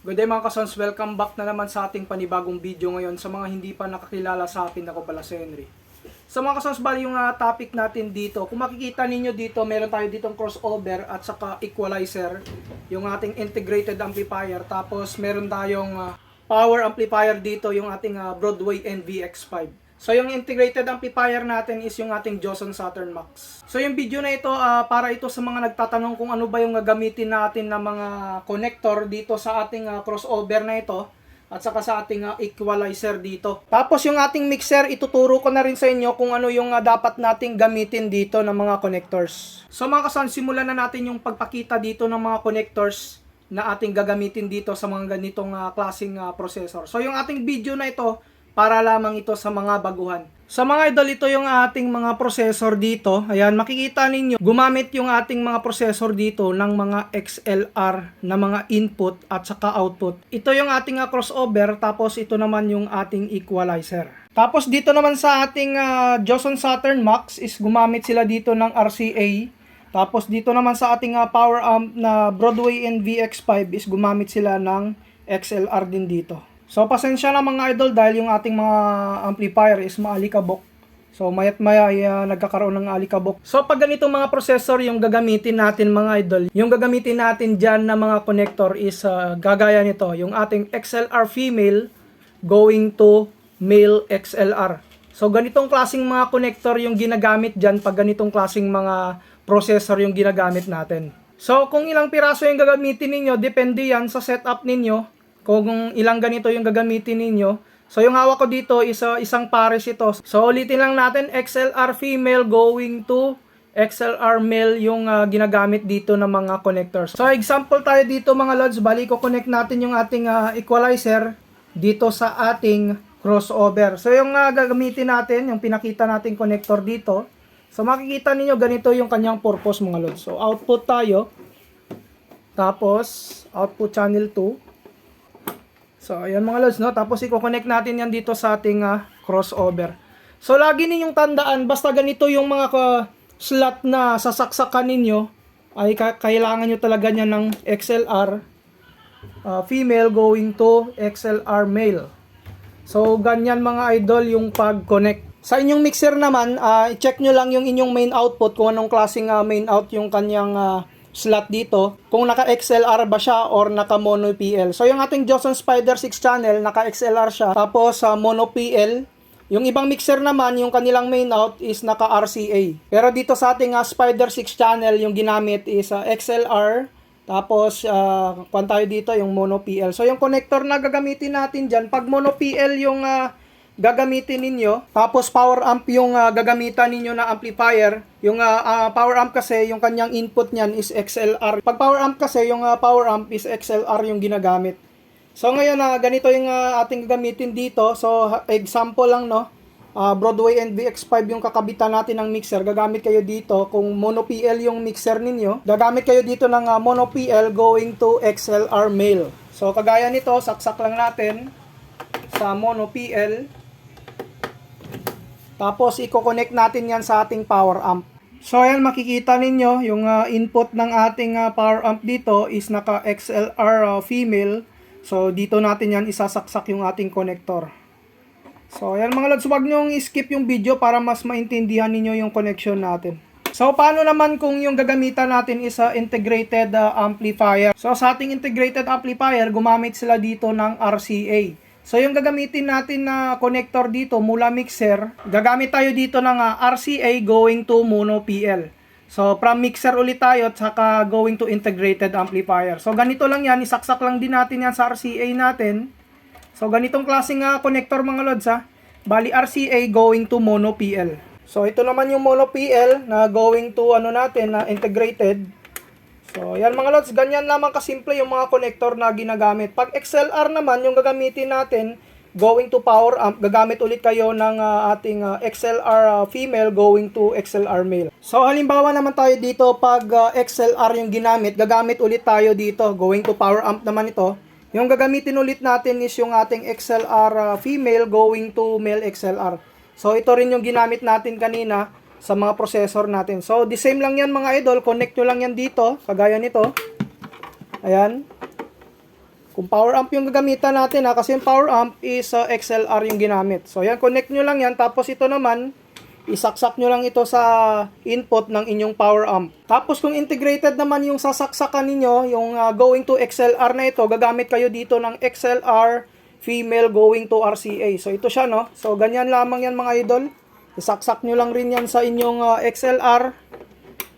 Good day mga kasons, welcome back na naman sa ating panibagong video ngayon sa mga hindi pa nakakilala sa akin ako pala si Henry. Sa mga kasons, bali yung ah, topic natin dito, kung makikita ninyo dito, meron tayo ditong crossover at saka equalizer, yung ating integrated amplifier, tapos meron tayong ah, power amplifier dito, yung ating ah, Broadway NVX5. So yung integrated amplifier natin is yung ating Johnson Saturn Max. So yung video na ito ah, para ito sa mga nagtatanong kung ano ba yung gagamitin natin na mga connector dito sa ating ah, crossover na ito at saka sa ating ah, equalizer dito. Tapos yung ating mixer ituturo ko na rin sa inyo kung ano yung ah, dapat nating gamitin dito ng mga connectors. So mga kasan, simulan na natin yung pagpakita dito ng mga connectors na ating gagamitin dito sa mga ganitong ah, klaseng ah, processor. So yung ating video na ito para lamang ito sa mga baguhan. Sa mga idol, ito yung ating mga processor dito. Ayan, makikita ninyo, gumamit yung ating mga processor dito ng mga XLR na mga input at saka output. Ito yung ating ah, crossover, tapos ito naman yung ating equalizer. Tapos dito naman sa ating ah, Johnson Saturn Max is gumamit sila dito ng RCA. Tapos dito naman sa ating ah, power amp na Broadway NVX5 is gumamit sila ng XLR din dito. So pasensya na mga idol dahil yung ating mga amplifier is maalikabok. So mayat maya ay ah, nagkakaroon ng alikabok. So pag ganitong mga processor yung gagamitin natin mga idol, yung gagamitin natin dyan na mga connector is ah, gagaya nito. Yung ating XLR female going to male XLR. So ganitong klasing mga connector yung ginagamit dyan pag ganitong klasing mga processor yung ginagamit natin. So kung ilang piraso yung gagamitin ninyo, depende yan sa setup ninyo kung ilang ganito yung gagamitin ninyo. So yung hawak ko dito is uh, isang pares ito. So ulitin lang natin XLR female going to XLR male yung uh, ginagamit dito ng mga connectors. So example tayo dito mga lods, bali ko connect natin yung ating uh, equalizer dito sa ating crossover. So yung uh, gagamitin natin, yung pinakita nating connector dito. So makikita niyo ganito yung kanyang purpose mga lods. So output tayo. Tapos output channel 2. So, ayan mga lods, no? Tapos, i-connect natin yan dito sa ating ah, crossover. So, lagi ninyong tandaan, basta ganito yung mga slot na sasaksakan ninyo, ay ka- kailangan nyo talaga niya ng XLR ah, female going to XLR male. So, ganyan mga idol yung pag-connect. Sa inyong mixer naman, ah, i-check nyo lang yung inyong main output, kung anong klaseng ah, main out yung kanyang ah, slot dito kung naka XLR ba siya or naka mono PL. So yung ating Johnson Spider 6 channel naka XLR siya tapos sa uh, mono PL yung ibang mixer naman, yung kanilang main out is naka RCA. Pero dito sa ating uh, Spider 6 channel, yung ginamit is uh, XLR, tapos uh, kwan tayo dito yung mono PL. So yung connector na gagamitin natin diyan, pag mono PL yung uh, gagamitin ninyo. Tapos power amp yung uh, gagamitan ninyo na amplifier. Yung uh, uh, power amp kasi, yung kanyang input niyan is XLR. Pag power amp kasi, yung uh, power amp is XLR yung ginagamit. So ngayon uh, ganito yung uh, ating gagamitin dito. So example lang no. Uh, Broadway NVX5 yung kakabitan natin ng mixer. Gagamit kayo dito kung mono PL yung mixer ninyo. Gagamit kayo dito ng uh, mono PL going to XLR male. So kagaya nito, saksak lang natin sa mono PL. Tapos, i-connect natin yan sa ating power amp. So, ayan, makikita ninyo, yung uh, input ng ating uh, power amp dito is naka XLR uh, female. So, dito natin yan isasaksak yung ating connector. So, ayan mga lods, huwag nyo skip yung video para mas maintindihan ninyo yung connection natin. So, paano naman kung yung gagamitan natin is a integrated uh, amplifier? So, sa ating integrated amplifier, gumamit sila dito ng RCA. So yung gagamitin natin na connector dito mula mixer, gagamit tayo dito ng uh, ah, RCA going to mono PL. So from mixer ulit tayo at saka going to integrated amplifier. So ganito lang yan, isaksak lang din natin yan sa RCA natin. So ganitong klaseng uh, connector mga lods ha. Bali RCA going to mono PL. So ito naman yung mono PL na going to ano natin na integrated. So, yan mga lods, ganyan lamang kasimple yung mga connector na ginagamit. Pag XLR naman, yung gagamitin natin, going to power amp, gagamit ulit kayo ng uh, ating uh, XLR uh, female going to XLR male. So, halimbawa naman tayo dito, pag uh, XLR yung ginamit, gagamit ulit tayo dito, going to power amp naman ito. Yung gagamitin ulit natin is yung ating XLR uh, female going to male XLR. So, ito rin yung ginamit natin kanina sa mga processor natin. So, the same lang yan mga idol. Connect nyo lang yan dito. Kagaya nito. Ayan. Kung power amp yung gagamitan natin ha, kasi yung power amp is uh, XLR yung ginamit. So yan, connect nyo lang yan. Tapos ito naman, isaksak nyo lang ito sa input ng inyong power amp. Tapos kung integrated naman yung sasaksakan ninyo, yung uh, going to XLR na ito, gagamit kayo dito ng XLR female going to RCA. So ito siya no. So ganyan lamang yan mga idol. Isaksak nyo lang rin yan sa inyong uh, XLR.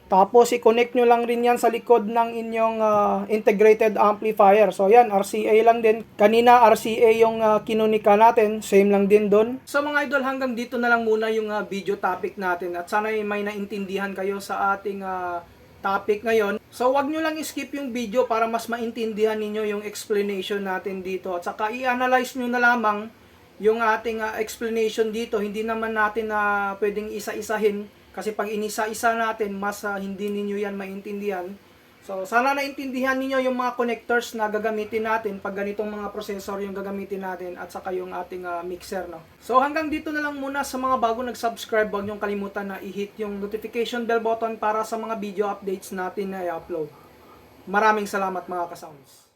Tapos i-connect nyo lang rin yan sa likod ng inyong uh, integrated amplifier. So yan, RCA lang din. Kanina RCA yung uh, kinunika natin, same lang din doon. So mga idol, hanggang dito na lang muna yung uh, video topic natin at sana ay may naintindihan kayo sa ating uh, topic ngayon. So wag nyo lang skip yung video para mas maintindihan ninyo yung explanation natin dito. At saka i-analyze nyo na lamang yung ating uh, explanation dito. Hindi naman natin na pwedeng isa-isahin kasi pag inisa-isa natin, mas ah, hindi ninyo yan maintindihan. So, sana naintindihan ninyo yung mga connectors na gagamitin natin pag ganitong mga processor yung gagamitin natin at saka yung ating ah, mixer, no? So, hanggang dito na lang muna sa mga bago nag-subscribe, huwag niyong kalimutan na i-hit yung notification bell button para sa mga video updates natin na i-upload. Maraming salamat mga kasounds.